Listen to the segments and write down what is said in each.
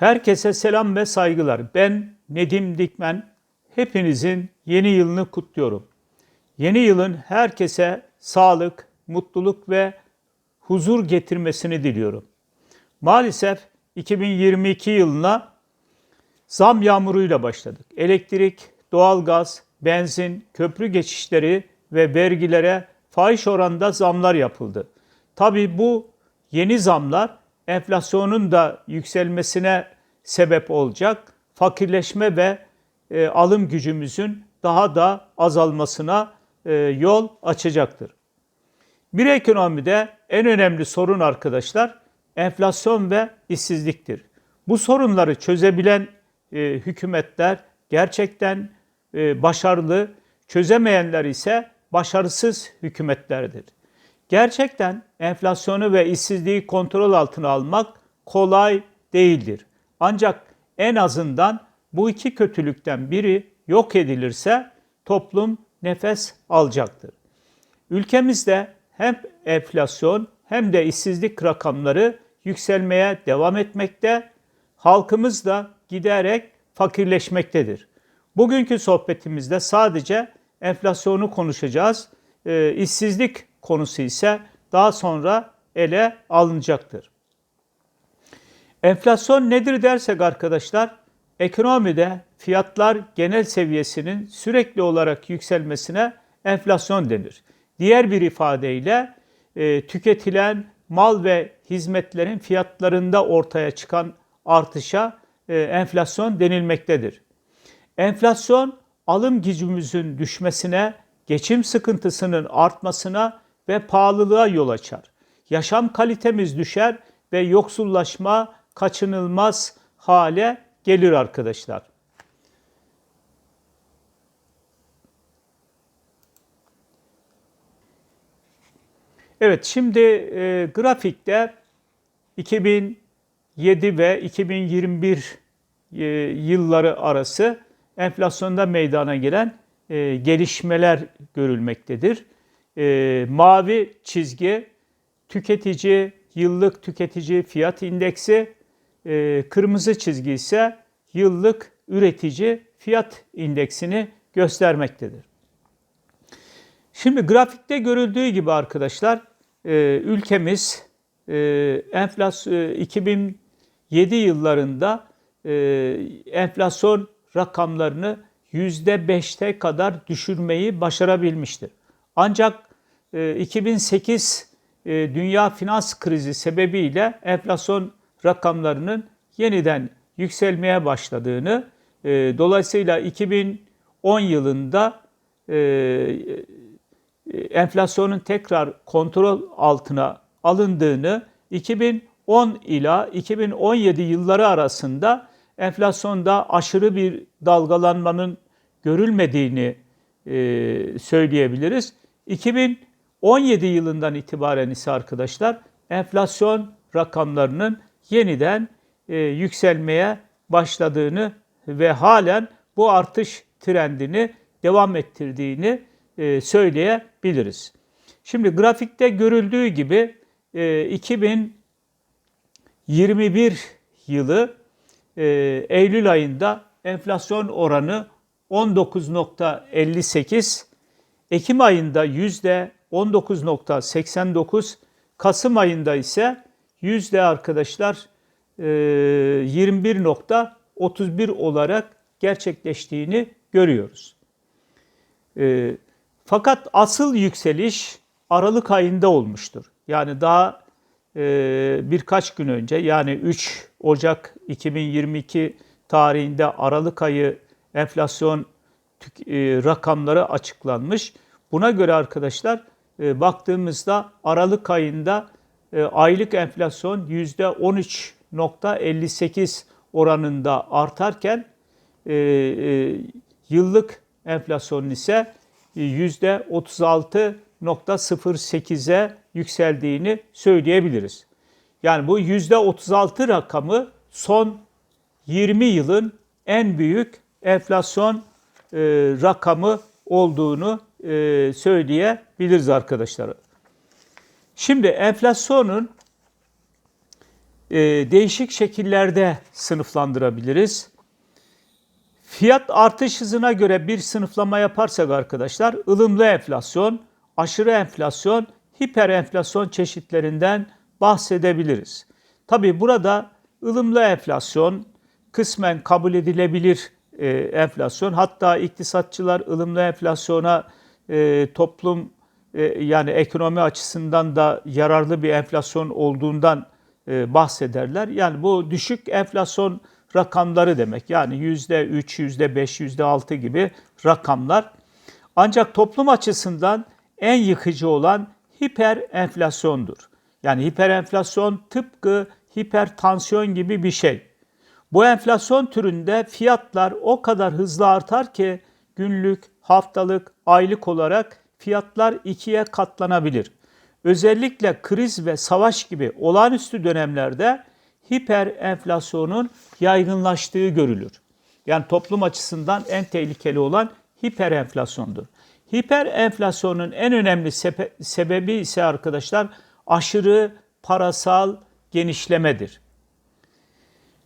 Herkese selam ve saygılar. Ben Nedim Dikmen. Hepinizin yeni yılını kutluyorum. Yeni yılın herkese sağlık, mutluluk ve huzur getirmesini diliyorum. Maalesef 2022 yılına zam yağmuruyla başladık. Elektrik, doğalgaz, benzin, köprü geçişleri ve vergilere fahiş oranda zamlar yapıldı. Tabii bu yeni zamlar enflasyonun da yükselmesine sebep olacak. Fakirleşme ve e, alım gücümüzün daha da azalmasına e, yol açacaktır. Bir ekonomide en önemli sorun arkadaşlar enflasyon ve işsizliktir. Bu sorunları çözebilen e, hükümetler gerçekten e, başarılı, çözemeyenler ise başarısız hükümetlerdir. Gerçekten enflasyonu ve işsizliği kontrol altına almak kolay değildir. Ancak en azından bu iki kötülükten biri yok edilirse toplum nefes alacaktır. Ülkemizde hem enflasyon hem de işsizlik rakamları yükselmeye devam etmekte, halkımız da giderek fakirleşmektedir. Bugünkü sohbetimizde sadece enflasyonu konuşacağız. E, işsizlik konusu ise daha sonra ele alınacaktır. Enflasyon nedir dersek arkadaşlar, ekonomide fiyatlar genel seviyesinin sürekli olarak yükselmesine enflasyon denir. Diğer bir ifadeyle e, tüketilen mal ve hizmetlerin fiyatlarında ortaya çıkan artışa e, enflasyon denilmektedir. Enflasyon alım gücümüzün düşmesine, geçim sıkıntısının artmasına ve pahalılığa yol açar. Yaşam kalitemiz düşer ve yoksullaşma kaçınılmaz hale gelir arkadaşlar. Evet şimdi e, grafikte 2007 ve 2021 e, yılları arası enflasyonda meydana gelen e, gelişmeler görülmektedir. E, mavi çizgi tüketici yıllık tüketici fiyat indeksi, e, kırmızı çizgi ise yıllık üretici fiyat indeksini göstermektedir. Şimdi grafikte görüldüğü gibi arkadaşlar e, ülkemiz e, enflasyon 2007 yıllarında e, enflasyon rakamlarını %5'te kadar düşürmeyi başarabilmiştir. Ancak 2008 dünya finans krizi sebebiyle enflasyon rakamlarının yeniden yükselmeye başladığını, dolayısıyla 2010 yılında enflasyonun tekrar kontrol altına alındığını 2010 ila 2017 yılları arasında enflasyonda aşırı bir dalgalanmanın görülmediğini e, söyleyebiliriz. 2017 yılından itibaren ise arkadaşlar enflasyon rakamlarının yeniden e, yükselmeye başladığını ve halen bu artış trendini devam ettirdiğini e, söyleyebiliriz. Şimdi grafikte görüldüğü gibi 2021 yılı Eylül ayında enflasyon oranı 19.58, Ekim ayında yüzde 19.89, Kasım ayında ise yüzde arkadaşlar 21.31 e, olarak gerçekleştiğini görüyoruz. E, fakat asıl yükseliş Aralık ayında olmuştur. Yani daha e, birkaç gün önce yani 3 Ocak 2022 tarihinde Aralık ayı enflasyon rakamları açıklanmış. Buna göre arkadaşlar baktığımızda Aralık ayında aylık enflasyon %13.58 oranında artarken yıllık enflasyon ise %36.08'e yükseldiğini söyleyebiliriz. Yani bu %36 rakamı son 20 yılın en büyük enflasyon e, rakamı olduğunu e, söyleyebiliriz arkadaşlar. Şimdi enflasyonun e, değişik şekillerde sınıflandırabiliriz. Fiyat artış hızına göre bir sınıflama yaparsak arkadaşlar ılımlı enflasyon, aşırı enflasyon, hiper enflasyon çeşitlerinden bahsedebiliriz. Tabi burada ılımlı enflasyon kısmen kabul edilebilir e, enflasyon. Hatta iktisatçılar ılımlı enflasyona e, toplum e, yani ekonomi açısından da yararlı bir enflasyon olduğundan e, bahsederler. Yani bu düşük enflasyon rakamları demek. Yani yüzde üç, yüzde beş, yüzde altı gibi rakamlar. Ancak toplum açısından en yıkıcı olan hiper enflasyondur. Yani hiper enflasyon tıpkı hipertansiyon gibi bir şey. Bu enflasyon türünde fiyatlar o kadar hızlı artar ki günlük, haftalık, aylık olarak fiyatlar ikiye katlanabilir. Özellikle kriz ve savaş gibi olağanüstü dönemlerde hiper enflasyonun yaygınlaştığı görülür. Yani toplum açısından en tehlikeli olan hiper enflasyondur. Hiper enflasyonun en önemli sebebi ise arkadaşlar aşırı parasal genişlemedir.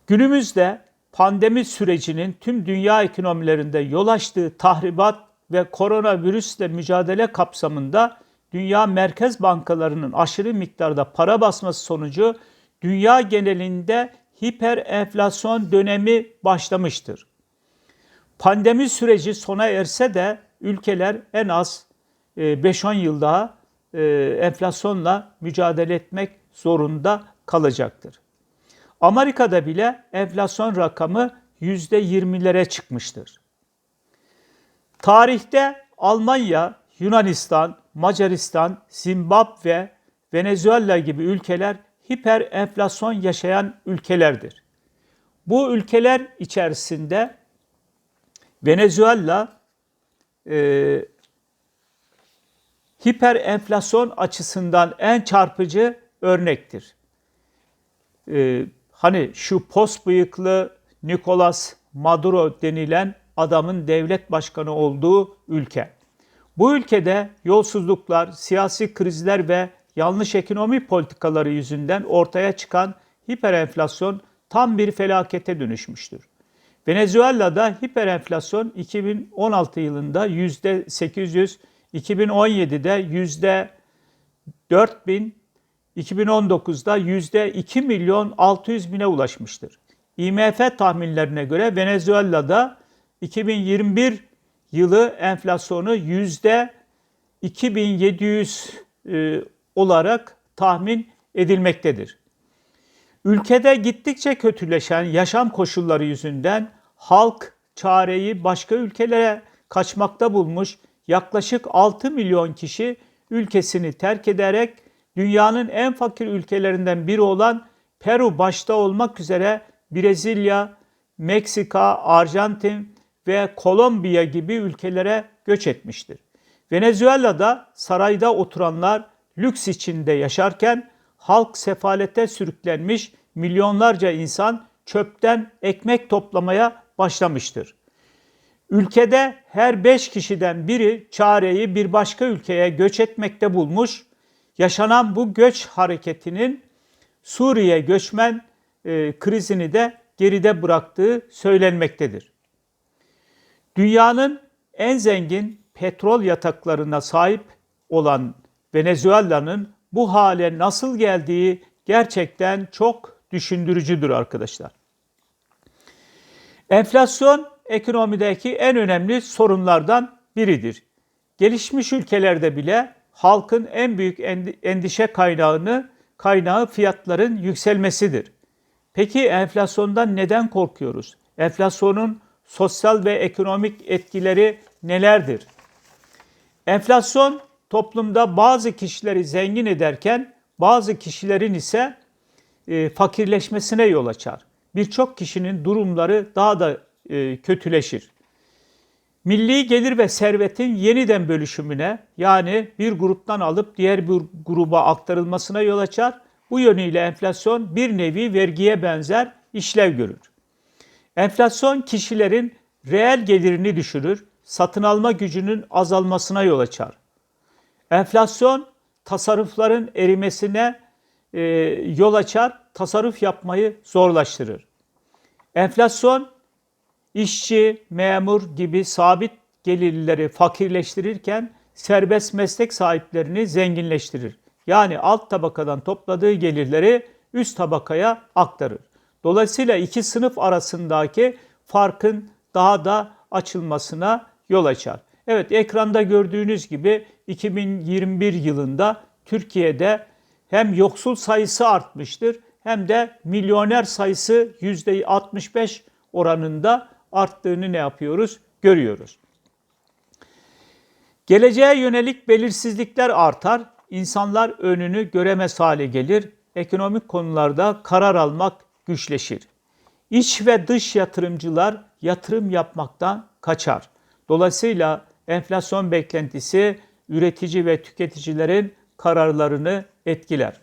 Günümüzde pandemi sürecinin tüm dünya ekonomilerinde yol açtığı tahribat ve koronavirüsle mücadele kapsamında dünya merkez bankalarının aşırı miktarda para basması sonucu dünya genelinde hiper enflasyon dönemi başlamıştır. Pandemi süreci sona erse de ülkeler en az 5-10 e, yıl daha e, enflasyonla mücadele etmek zorunda kalacaktır. Amerika'da bile enflasyon rakamı %20'lere çıkmıştır. Tarihte Almanya, Yunanistan, Macaristan, Zimbabwe, Venezuela gibi ülkeler hiper enflasyon yaşayan ülkelerdir. Bu ülkeler içerisinde Venezuela e, hiper enflasyon açısından en çarpıcı örnektir. E, hani şu pos bıyıklı Nicolas Maduro denilen adamın devlet başkanı olduğu ülke. Bu ülkede yolsuzluklar, siyasi krizler ve yanlış ekonomi politikaları yüzünden ortaya çıkan hiperenflasyon tam bir felakete dönüşmüştür. Venezuela'da hiperenflasyon 2016 yılında %800, 2017'de yüzde 4000, 2019'da yüzde 2 milyon 600 bine ulaşmıştır. IMF tahminlerine göre Venezuela'da 2021 yılı enflasyonu yüzde 2700 e, olarak tahmin edilmektedir. Ülkede gittikçe kötüleşen yaşam koşulları yüzünden halk çareyi başka ülkelere kaçmakta bulmuş yaklaşık 6 milyon kişi ülkesini terk ederek dünyanın en fakir ülkelerinden biri olan Peru başta olmak üzere Brezilya, Meksika, Arjantin ve Kolombiya gibi ülkelere göç etmiştir. Venezuela'da sarayda oturanlar lüks içinde yaşarken halk sefalete sürüklenmiş milyonlarca insan çöpten ekmek toplamaya başlamıştır. Ülkede her beş kişiden biri çareyi bir başka ülkeye göç etmekte bulmuş. Yaşanan bu göç hareketinin Suriye göçmen e, krizini de geride bıraktığı söylenmektedir. Dünyanın en zengin petrol yataklarına sahip olan Venezuela'nın bu hale nasıl geldiği gerçekten çok düşündürücüdür arkadaşlar. Enflasyon ekonomideki en önemli sorunlardan biridir. Gelişmiş ülkelerde bile halkın en büyük endişe kaynağını kaynağı fiyatların yükselmesidir. Peki enflasyondan neden korkuyoruz? Enflasyonun sosyal ve ekonomik etkileri nelerdir? Enflasyon toplumda bazı kişileri zengin ederken bazı kişilerin ise e, fakirleşmesine yol açar. Birçok kişinin durumları daha da e, kötüleşir. Milli gelir ve servetin yeniden bölüşümüne yani bir gruptan alıp diğer bir gruba aktarılmasına yol açar. Bu yönüyle enflasyon bir nevi vergiye benzer işlev görür. Enflasyon kişilerin reel gelirini düşürür, satın alma gücünün azalmasına yol açar. Enflasyon tasarrufların erimesine e, yol açar. tasarruf yapmayı zorlaştırır. Enflasyon işçi, memur gibi sabit gelirlileri fakirleştirirken serbest meslek sahiplerini zenginleştirir. Yani alt tabakadan topladığı gelirleri üst tabakaya aktarır. Dolayısıyla iki sınıf arasındaki farkın daha da açılmasına yol açar. Evet ekranda gördüğünüz gibi 2021 yılında Türkiye'de hem yoksul sayısı artmıştır hem de milyoner sayısı %65 oranında arttığını ne yapıyoruz? Görüyoruz. Geleceğe yönelik belirsizlikler artar, insanlar önünü göremez hale gelir, ekonomik konularda karar almak güçleşir. İç ve dış yatırımcılar yatırım yapmaktan kaçar. Dolayısıyla enflasyon beklentisi üretici ve tüketicilerin kararlarını etkiler.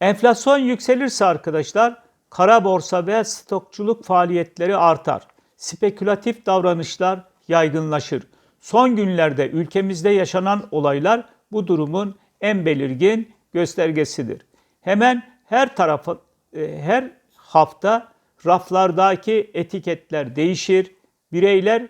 Enflasyon yükselirse arkadaşlar kara borsa ve stokçuluk faaliyetleri artar. Spekülatif davranışlar yaygınlaşır. Son günlerde ülkemizde yaşanan olaylar bu durumun en belirgin göstergesidir. Hemen her tarafa e, her hafta raflardaki etiketler değişir. Bireyler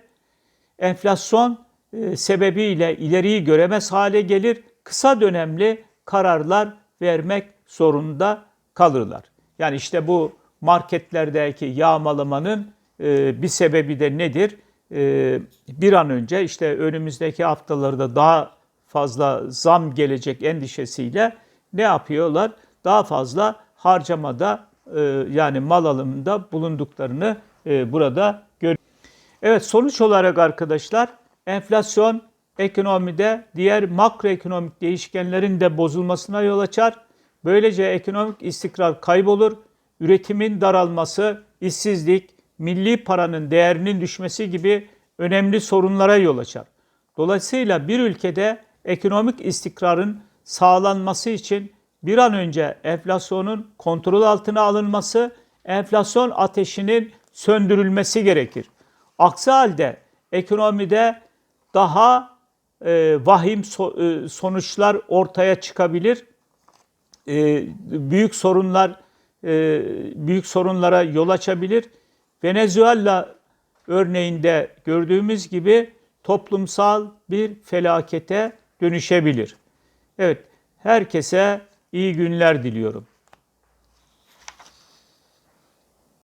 enflasyon e, sebebiyle ileriyi göremez hale gelir. Kısa dönemli kararlar vermek zorunda kalırlar. Yani işte bu marketlerdeki yağmalamanın e, bir sebebi de nedir? E, bir an önce işte önümüzdeki haftalarda daha fazla zam gelecek endişesiyle ne yapıyorlar? Daha fazla harcamada e, yani mal alımında bulunduklarını burada görüyoruz. Evet sonuç olarak arkadaşlar enflasyon ekonomide diğer makroekonomik değişkenlerin de bozulmasına yol açar. Böylece ekonomik istikrar kaybolur, üretimin daralması, işsizlik, milli paranın değerinin düşmesi gibi önemli sorunlara yol açar. Dolayısıyla bir ülkede ekonomik istikrarın sağlanması için bir an önce enflasyonun kontrol altına alınması, enflasyon ateşinin söndürülmesi gerekir. Aksi halde ekonomide daha e, vahim so, e, sonuçlar ortaya çıkabilir. E, büyük sorunlar e, büyük sorunlara yol açabilir. Venezuela örneğinde gördüğümüz gibi toplumsal bir felakete dönüşebilir. Evet, herkese iyi günler diliyorum.